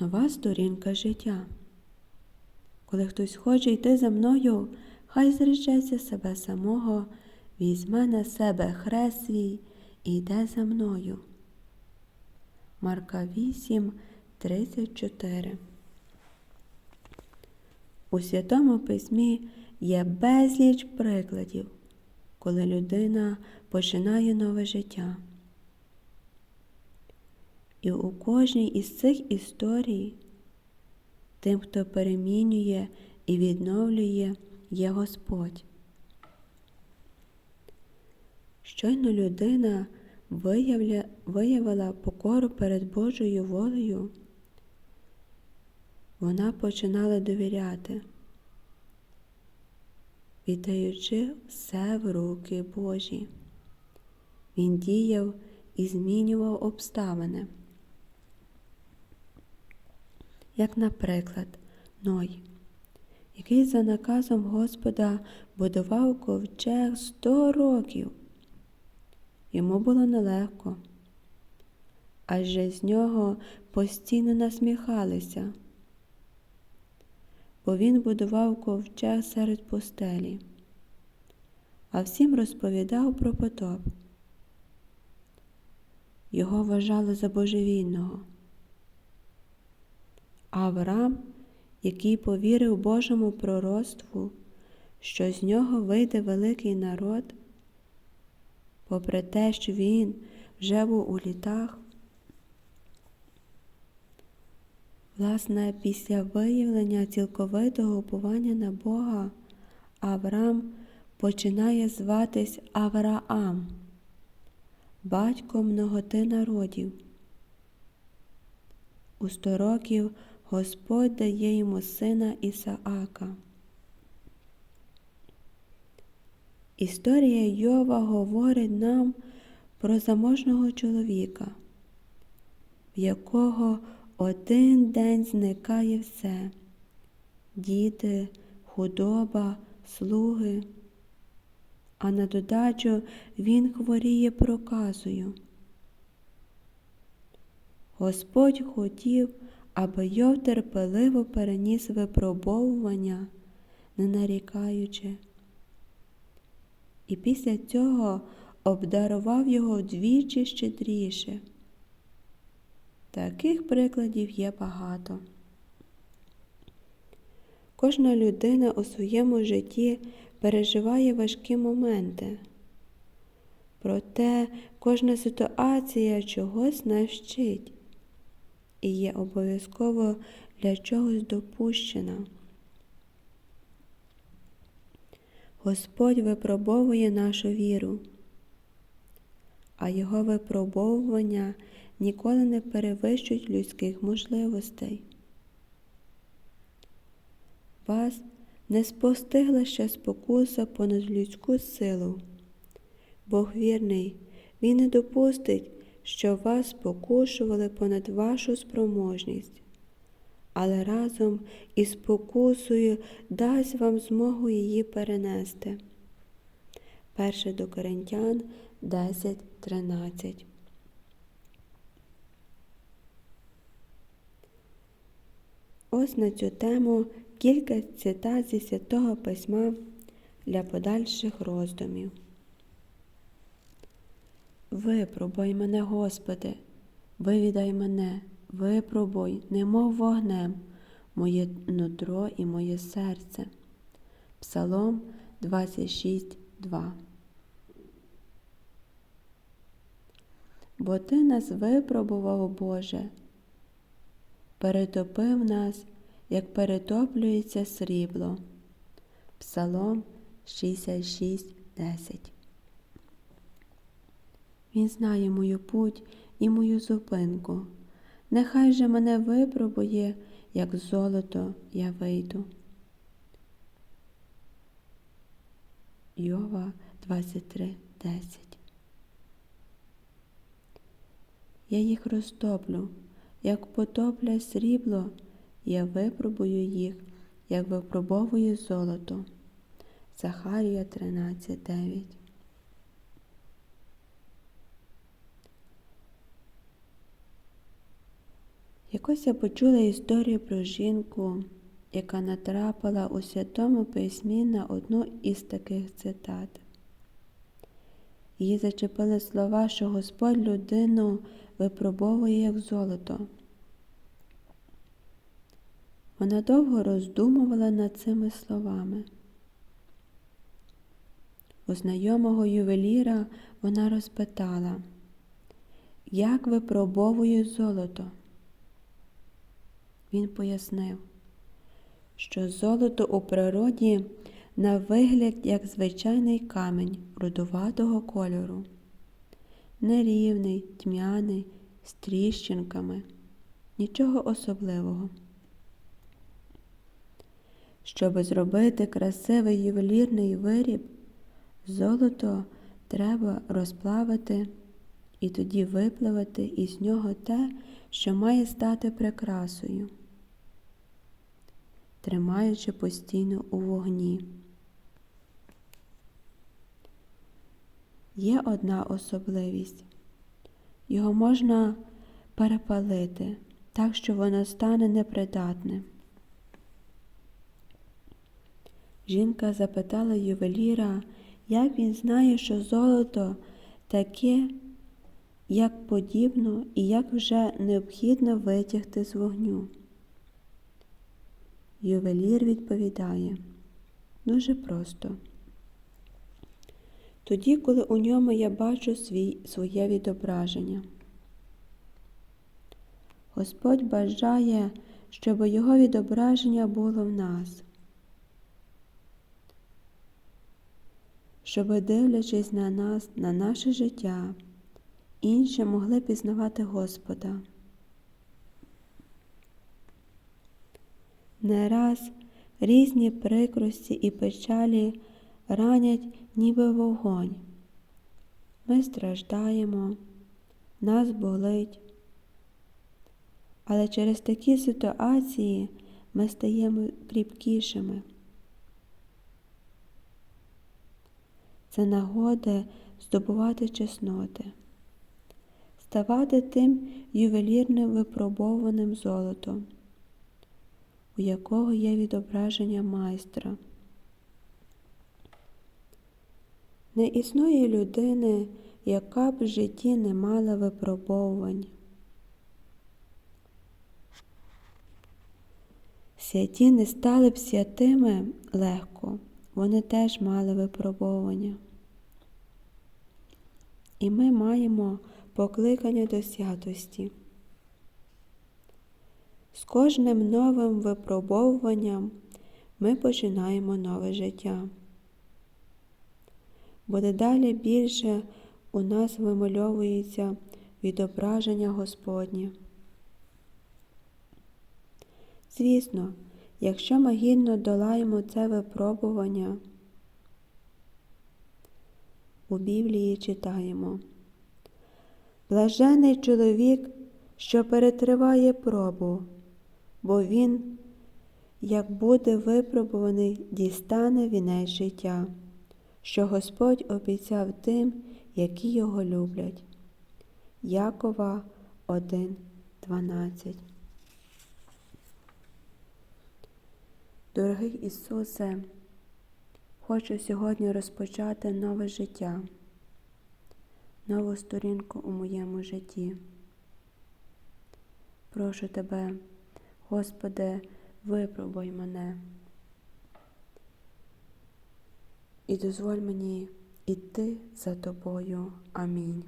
нова сторінка життя. Коли хтось хоче йти за мною, хай зречеться себе самого, візьме на себе хрест свій і йде за мною. Марка 8, 34 У Святому Письмі є безліч прикладів, коли людина починає нове життя. І у кожній із цих історій тим, хто перемінює і відновлює, є Господь. Щойно людина виявля, виявила покору перед Божою волею, вона починала довіряти, віддаючи все в руки Божі. Він діяв і змінював обставини як, наприклад, Ной, який за наказом Господа будував ковчег сто років. Йому було нелегко, адже з нього постійно насміхалися, бо він будував ковчег серед пустелі, а всім розповідав про потоп. Його вважали за божевільного. Авраам, який повірив Божому пророцтву, що з нього вийде великий народ, попри те, що він вже був у літах, власне, після виявлення цілковитого уповання на Бога, Авраам починає зватись Авраам, батько многоти народів. У сто років Господь дає йому сина Ісаака. Історія Йова говорить нам про заможного чоловіка, в якого один день зникає все діти, худоба, слуги, а на додачу він хворіє проказою. Господь хотів, аби Йов терпеливо переніс випробовування, не нарікаючи, і після цього обдарував його вдвічі щедріше. Таких прикладів є багато. Кожна людина у своєму житті переживає важкі моменти, проте кожна ситуація чогось нас вчить і є обов'язково для чогось допущена. Господь випробовує нашу віру, а Його випробовування ніколи не перевищують людських можливостей. Вас не спостигла ще спокуса понад людську силу. Бог вірний, Він не допустить, що вас покушували понад вашу спроможність, але разом із покусою дасть вам змогу її перенести. 1 до Коринтян 10.13 Ось на цю тему кілька цитат зі Святого Письма для подальших роздумів. Випробуй мене, Господи, вивідай мене, випробуй, немов вогнем, моє нутро і моє серце. Псалом 26.2 Бо Ти нас випробував, Боже, перетопив нас, як перетоплюється срібло. Псалом 66.10 він знає мою путь і мою зупинку. Нехай же мене випробує, як золото я вийду. Йова 23.10 Я їх розтоплю, як потопля срібло, я випробую їх, як випробовую золото. Захарія 13.9 Якось я почула історію про жінку, яка натрапила у святому письмі на одну із таких цитат. Її зачепили слова, що Господь людину випробовує як золото. Вона довго роздумувала над цими словами. У знайомого ювеліра вона розпитала, як випробовує золото. Він пояснив, що золото у природі на вигляд як звичайний камінь рудуватого кольору, нерівний, тьмяний, з тріщинками, нічого особливого. Щоб зробити красивий ювелірний виріб, золото треба розплавити і тоді випливати із нього те, що має стати прикрасою, тримаючи постійно у вогні. Є одна особливість. Його можна перепалити так, що воно стане непридатним. Жінка запитала ювеліра, як він знає, що золото таке, як подібно і як вже необхідно витягти з вогню. Ювелір відповідає дуже просто. Тоді, коли у ньому я бачу свій, своє відображення. Господь бажає, щоб його відображення було в нас. щоб, дивлячись на нас, на наше життя, інші могли пізнавати Господа. Не раз різні прикрості і печалі ранять ніби вогонь. Ми страждаємо, нас болить. Але через такі ситуації ми стаємо кріпкішими. це нагода здобувати чесноти, ставати тим ювелірним випробованим золотом, у якого є відображення майстра. Не існує людини, яка б в житті не мала випробовувань. Святі не стали б святими легко вони теж мали випробовування. І ми маємо покликання до святості. З кожним новим випробовуванням ми починаємо нове життя. Буде далі більше у нас вимальовується відображення Господнє. Звісно, Якщо ми гідно долаємо це випробування, у Біблії читаємо Блажений чоловік, що перетриває пробу, бо він, як буде випробуваний, дістане вінець життя, що Господь обіцяв тим, які його люблять. Якова 1.12 Дорогий Ісусе, хочу сьогодні розпочати нове життя, нову сторінку у моєму житті. Прошу Тебе, Господи, випробуй мене і дозволь мені іти за Тобою. Амінь.